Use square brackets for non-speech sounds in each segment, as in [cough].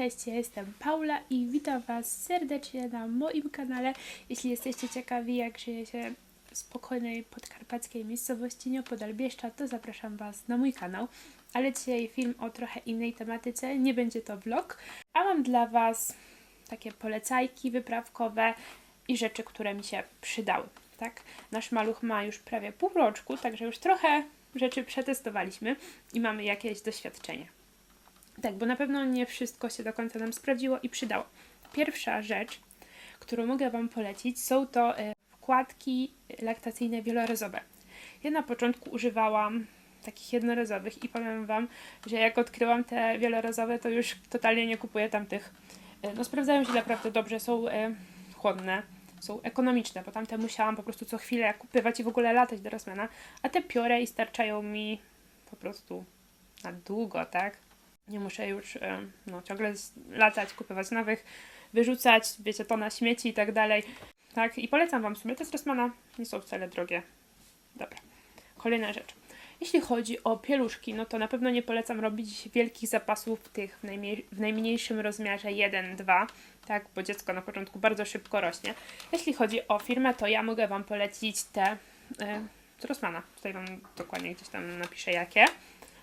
cześć, ja jestem Paula i witam Was serdecznie na moim kanale. Jeśli jesteście ciekawi, jak żyje się w spokojnej podkarpackiej miejscowości nieopodal Bieszcza, to zapraszam Was na mój kanał. Ale dzisiaj film o trochę innej tematyce, nie będzie to vlog, a mam dla Was takie polecajki wyprawkowe i rzeczy, które mi się przydały. Tak? Nasz maluch ma już prawie pół roczku, także już trochę rzeczy przetestowaliśmy i mamy jakieś doświadczenie. Tak, bo na pewno nie wszystko się do końca nam sprawdziło i przydało. Pierwsza rzecz, którą mogę Wam polecić, są to e, wkładki laktacyjne wielorazowe. Ja na początku używałam takich jednorazowych i powiem Wam, że jak odkryłam te wielorazowe, to już totalnie nie kupuję tamtych. E, No sprawdzają się naprawdę dobrze, są e, chłodne, są ekonomiczne, bo tamte musiałam po prostu co chwilę kupywać i w ogóle latać do Rosmana, a te piore i starczają mi po prostu na długo, tak? Nie muszę już e, no, ciągle latać, kupować nowych, wyrzucać, wiecie, to na śmieci i tak dalej. Tak, i polecam Wam te z Rossmana nie są wcale drogie. Dobra, kolejna rzecz. Jeśli chodzi o pieluszki, no to na pewno nie polecam robić wielkich zapasów tych w, najmniej, w najmniejszym rozmiarze 1-2, tak, bo dziecko na początku bardzo szybko rośnie. Jeśli chodzi o firmę, to ja mogę Wam polecić te e, z Rossmana. Tutaj Wam dokładnie gdzieś tam napiszę jakie.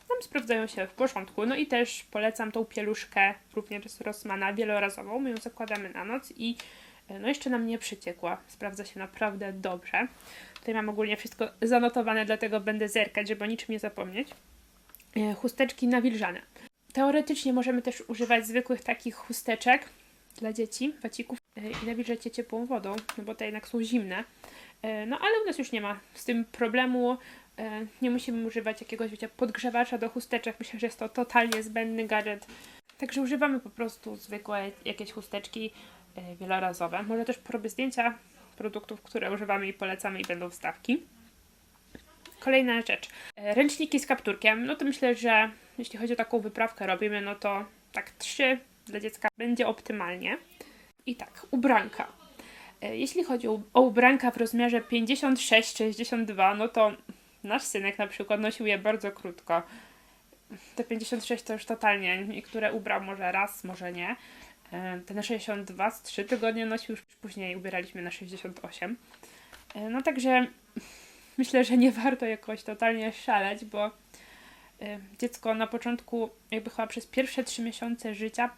Tam sprawdzają się w porządku. No i też polecam tą pieluszkę również z Rossmana wielorazową. My ją zakładamy na noc i e, no jeszcze nam nie przyciekła. Sprawdza się naprawdę dobrze. Tutaj mam ogólnie wszystko zanotowane, dlatego będę zerkać, żeby o niczym nie zapomnieć. E, Chusteczki nawilżane. Teoretycznie możemy też używać zwykłych takich chusteczek dla dzieci, wacików e, i nawilżać je ciepłą wodą, no bo te jednak są zimne. No ale u nas już nie ma z tym problemu. E, Nie musimy używać jakiegoś wiecie, podgrzewacza do chusteczek. Myślę, że jest to totalnie zbędny gadżet. Także używamy po prostu zwykłe jakieś chusteczki e, wielorazowe. Może też porobię zdjęcia produktów, które używamy i polecamy i będą wstawki. Kolejna rzecz. E, Ręczniki z kapturkiem. No to myślę, że jeśli chodzi o taką wyprawkę robimy, no to tak trzy dla dziecka będzie optymalnie. I tak, ubranka. Jeśli chodzi o ubranka w rozmiarze 56-62, no to nasz synek na przykład nosił je bardzo krótko. Te 56 to już totalnie, niektóre ubrał może raz, może nie. Te na 62 z 3 tygodnie nosił, już później ubieraliśmy na 68. E, No także myślę, że nie warto jakoś totalnie szaleć, bo e, dziecko na początku, jakby chyba przez pierwsze 3 miesiące życia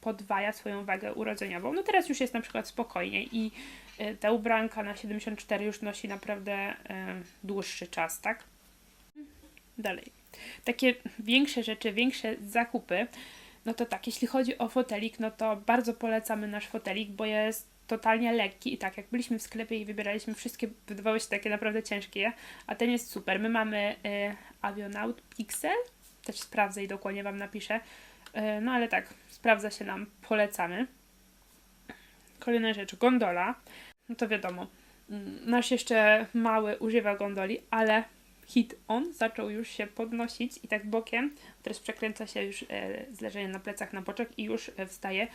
podwaja swoją wagę urodzeniową. No teraz już jest na przykład spokojniej i e, ta ubranka na 74 już nosi naprawdę e, dłuższy czas, tak? Dalej. Takie większe rzeczy, większe zakupy, no to tak, jeśli chodzi o fotelik, no to bardzo polecamy nasz fotelik, bo jest totalnie lekki i tak, jak byliśmy w sklepie i wybieraliśmy wszystkie, wydawały się takie naprawdę ciężkie, a ten jest super. My mamy y, Avionaut Pixel, też sprawdzę i dokładnie Wam napiszę, y, no ale tak, sprawdza się nam, polecamy. Kolejna rzecz, gondola, no to wiadomo, mm, nasz jeszcze mały używa gondoli, ale hit on zaczął już się podnosić i tak bokiem, teraz przekręca się już e, z leżeniem na plecach na boczek i już e, wstaje.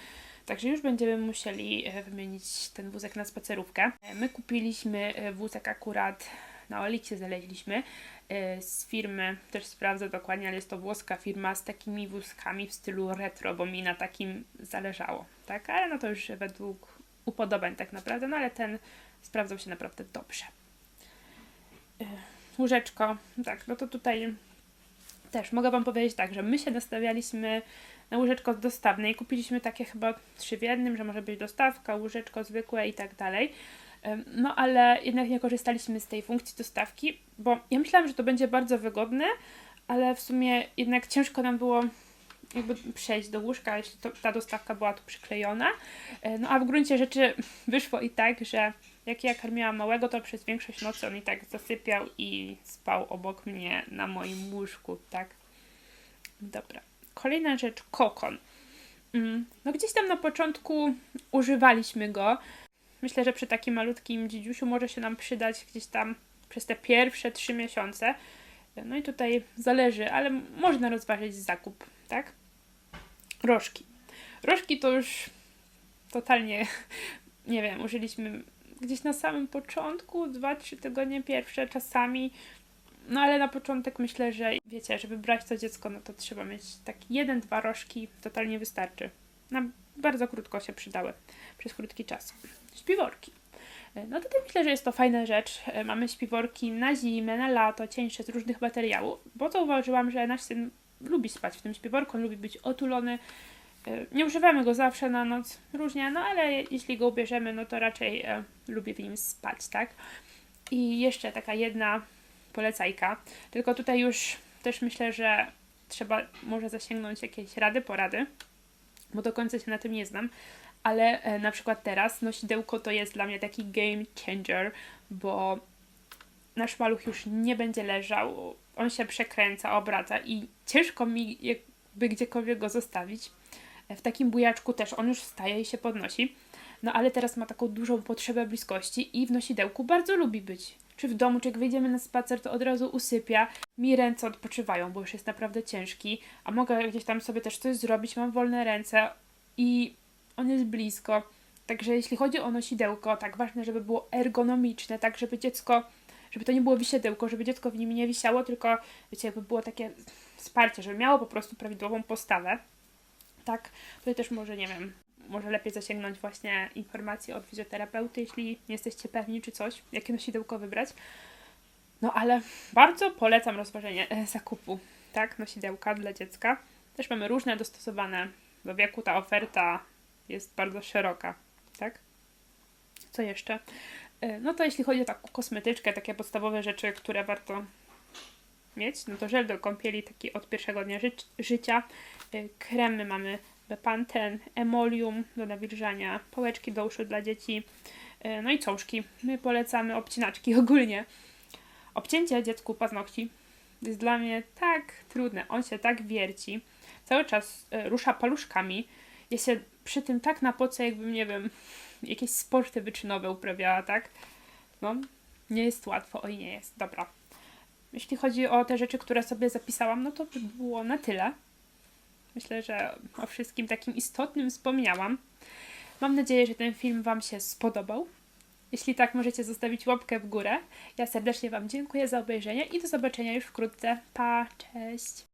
Także już będziemy musieli e, wymienić ten wózek na spacerówkę. E, My kupiliśmy e, wózek akurat na Oliksie znaleźliśmy e, z firmy, też sprawdzę dokładnie, ale jest to włoska firma z takimi wózkami w stylu retro, bo mi na takim zależało, tak? Ale no to już według upodobań tak naprawdę, no ale ten sprawdzał się naprawdę dobrze. E, Łóżeczko, tak, no to tutaj też mogę Wam powiedzieć tak, że my się nastawialiśmy na łóżeczko dostawne i kupiliśmy takie chyba trzy w jednym, że może być dostawka, łóżeczko zwykłe i tak dalej. No ale jednak nie korzystaliśmy z tej funkcji dostawki, bo ja myślałam, że to będzie bardzo wygodne, ale w sumie jednak ciężko nam było jakby przejść do łóżka, jeśli to, ta dostawka była tu przyklejona. E, No a w gruncie rzeczy [laughs] wyszło i tak, że jak ja karmiłam małego, to przez większość nocy on i tak zasypiał i spał obok mnie na moim łóżku, tak? Dobra. Kolejna rzecz, kokon. Mm, No gdzieś tam na początku używaliśmy go. Myślę, że przy takim malutkim dzidziusiu może się nam przydać gdzieś tam przez te pierwsze trzy miesiące. No i tutaj zależy, ale można rozważyć zakup, tak? Rożki. Rożki to już totalnie, [laughs] nie wiem, użyliśmy gdzieś na samym początku, dwa, trzy tygodnie pierwsze czasami. No ale na początek myślę, że wiecie, żeby brać to dziecko, no to trzeba mieć tak jeden, dwa rożki, totalnie wystarczy. na bardzo krótko się przydały, przez krótki czas. Śpiworki. E, No tutaj myślę, że jest to fajna rzecz. E, Mamy śpiworki na zimę, na lato, cieńsze z różnych materiałów, bo zauważyłam, że nasz syn lubi spać w tym śpiworku, on lubi być otulony. E, Nie używamy go zawsze na noc, różnie, no ale jeśli go ubierzemy, no to raczej e, lubi w nim spać, tak? I jeszcze taka jedna polecajka, tylko tutaj już też myślę, że trzeba może zasięgnąć jakieś rady, porady, bo do końca się na tym nie znam, ale e, na przykład teraz nosidełko to jest dla mnie taki game changer, bo nasz maluch już nie będzie leżał, on się przekręca, obraca i ciężko mi jakby gdziekolwiek go zostawić. E, W takim bujaczku też on już wstaje i się podnosi. No ale teraz ma taką dużą potrzebę bliskości i w nosidełku bardzo lubi być. Czy w domu, czy jak wyjdziemy na spacer, to od razu usypia. Mi ręce odpoczywają, bo już jest naprawdę ciężki, a mogę gdzieś tam sobie też coś zrobić, mam wolne ręce i on jest blisko. Także jeśli chodzi o nosidełko, tak ważne, żeby było ergonomiczne, tak żeby dziecko, żeby to nie było wisiedełko, żeby dziecko w nim nie wisiało, tylko wiecie, jakby było takie wsparcie, żeby miało po prostu prawidłową postawę. Tak, tutaj też może, nie wiem, może lepiej zasięgnąć właśnie informacji od fizjoterapeuty, jeśli nie jesteście pewni czy coś, jakie nosidełko wybrać. No ale bardzo polecam rozważenie e, zakupu, tak, nosidełka dla dziecka. Też mamy różne dostosowane do wieku, ta oferta jest bardzo szeroka, tak? Co jeszcze? E, No to jeśli chodzi o taką kosmetyczkę, takie podstawowe rzeczy, które warto mieć, no to żel do kąpieli taki od pierwszego dnia ży- życia. E, Kremy mamy Bepanten, Emolium do nawilżania, pałeczki do uszu dla dzieci, e, no i cążki. My polecamy obcinaczki [laughs] ogólnie. Obcięcie dziecku paznokci jest dla mnie tak trudne. On się tak wierci, cały czas e, rusza paluszkami. Ja się przy tym tak napocę, jakbym, nie wiem, [laughs] jakieś sporty wyczynowe uprawiała, tak? No, nie jest łatwo, oj nie jest. Dobra. Jeśli chodzi o te rzeczy, które sobie zapisałam, no to by było na tyle. Myślę, że o wszystkim takim istotnym wspomniałam. Mam nadzieję, że ten film Wam się spodobał. Jeśli tak, możecie zostawić łapkę w górę. Ja serdecznie Wam dziękuję za obejrzenie i do zobaczenia już wkrótce. Pa, cześć!